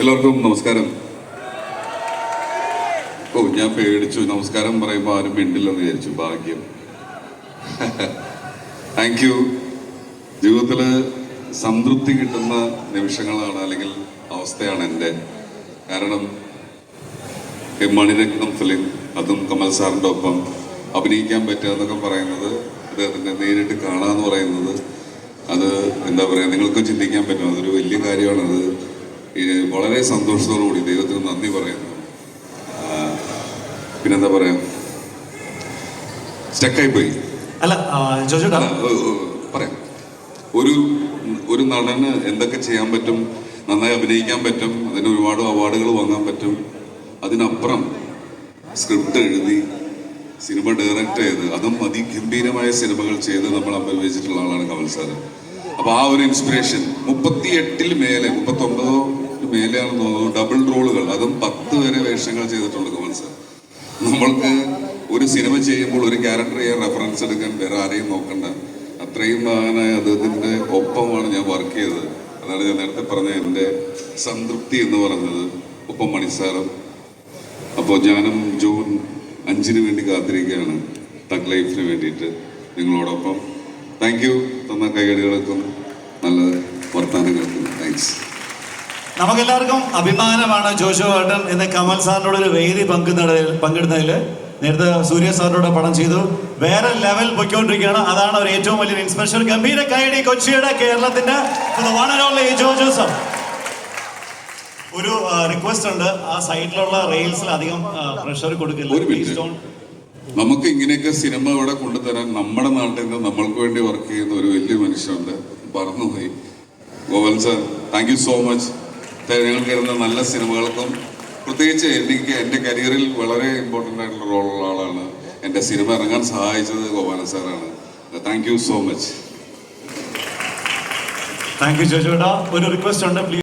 എല്ലാവർക്കും നമസ്കാരം. ഓ ഞാൻ പേടിച്ചു. നമസ്കാരം പറയുമ്പോൾ ആരും മിണ്ടില്ലെന്ന് വിചാരിച്ചു. ഭാഗ്യം. താങ്ക് യു ജീവിതത്തിൽ സംതൃപ്തി കിട്ടുന്ന നിമിഷങ്ങളാണ് അല്ലെങ്കിൽ അവസ്ഥയാണ് എന്റെ. കാരണം മണിരത്നം ഫിലിം അതും കമൽ സാറിന്റെ ഒപ്പം അഭിനയിക്കാൻ പറ്റുക എന്നൊക്കെ പറയുന്നത് അദ്ദേഹത്തിന്റെ നേരിട്ട് കാണാന്ന് പറയുന്നത് അത് എന്താ പറയുക നിങ്ങൾക്കും ചിന്തിക്കാൻ പറ്റും. അതൊരു വലിയ കാര്യമാണ് അത് ഈ വളരെ സന്തോഷത്തോടുകൂടി ദൈവത്തിന് നന്ദി പറയുന്നു. പിന്നെന്താ പറയാ? സ്റ്റക്കായി പോയി. അല്ല പറയാം. ഒരു ഒരു നടന് എന്തൊക്കെ ചെയ്യാൻ പറ്റും നന്നായി അഭിനയിക്കാൻ പറ്റും അതിന് ഒരുപാട് അവാർഡുകൾ വാങ്ങാൻ പറ്റും അതിനപ്പുറം സ്ക്രിപ്റ്റ് എഴുതി സിനിമ ഡയറക്റ്റ് ചെയ്ത് അതും അതിഗംഭീരമായ സിനിമകൾ ചെയ്ത് നമ്മൾ അഭിനയിച്ചിട്ടുള്ള ആളാണ് കമൽ സാർ അപ്പൊ ആ ഒരു ഇൻസ്പിറേഷൻ മുപ്പത്തി എട്ടിൽ മേലെ മുപ്പത്തൊമ്പതോ മേലെയാണെന്ന് തോന്നുന്നു. ഡബിൾ റോളുകൾ അതും പത്ത് വരെ വേഷങ്ങൾ ചെയ്തിട്ടുണ്ട് കമൽ സാർ. നമ്മൾക്ക് ഒരു സിനിമ ചെയ്യുമ്പോൾ ഒരു ക്യാരക്ടർ ചെയ്യാൻ റെഫറൻസ് എടുക്കാൻ വേറെ ആരെയും നോക്കണ്ട. അത്രയും മഹാനായ അദ്ദേഹത്തിന്റെ ഒപ്പമാണ് ഞാൻ വർക്ക് ചെയ്തത്. അതാണ് ഞാൻ നേരത്തെ പറഞ്ഞ എന്റെ സംതൃപ്തി എന്ന് പറഞ്ഞത്. ഒപ്പം മണിസാറും അപ്പോൾ ഞാനും ജൂൺ അഞ്ചിന് വേണ്ടി കാത്തിരിക്കുകയാണ്. തക് ലൈഫിന് വേണ്ടിയിട്ട് നിങ്ങളോടൊപ്പം. താങ്ക് യു തന്ന കൈകടികൾക്കും നല്ല വർത്തമാനങ്ങൾക്കും താങ്ക്സ് നമുക്കെല്ലാവർക്കും അഭിമാനമാണ് ജോഷോ ഏട്ടൻ എന്ന കമൽ സാറിനോട് ഒരു വേദി പങ്കിടുന്നതിൽ പങ്കിടുന്നതിൽ. നേരത്തെ സൂര്യ സാറിനോട് പടം ചെയ്തു. വേറെ ലെവൽ പൊയ്ക്കൊണ്ടിരിക്കുകയാണ്. അതാണ് അവർ ഏറ്റവും വലിയ ഇൻസ്പിറേഷൻ ഗംഭീര കൈഡി കൊച്ചിയുടെ കേരളത്തിന്റെ വൺ only ഒരു റിക്വസ്റ്റ് ഉണ്ട്. ആ സൈഡിലുള്ള റെയിൽസിൽ അധികം പ്രഷർ കൊടുക്കില്ല. നമുക്ക് ഇങ്ങനെയൊക്കെ സിനിമ ഇവിടെ കൊണ്ടുതരാൻ നമ്മുടെ നാട്ടിൽ നിന്ന് നമ്മൾക്ക് വേണ്ടി വർക്ക് ചെയ്യുന്ന ഒരു വലിയ മനുഷ്യനുണ്ട് പറന്നുപോയി ഗോവൽ sir thank you so much ഞങ്ങൾക്ക് തരുന്ന നല്ല സിനിമകൾക്കും പ്രത്യേകിച്ച് എനിക്ക് എന്റെ കരിയറിൽ വളരെ ഇമ്പോർട്ടന്റ് ആയിട്ടുള്ള റോളുള്ള ആളാണ്. എന്റെ സിനിമ ഇറങ്ങാൻ സഹായിച്ചത് ഗോപാലൻ സാറാണ്. Thank you so much thank you Jojo ഏട്ടാ ഒരു റിക്വസ്റ്റ് ഉണ്ട്. പ്ലീസ്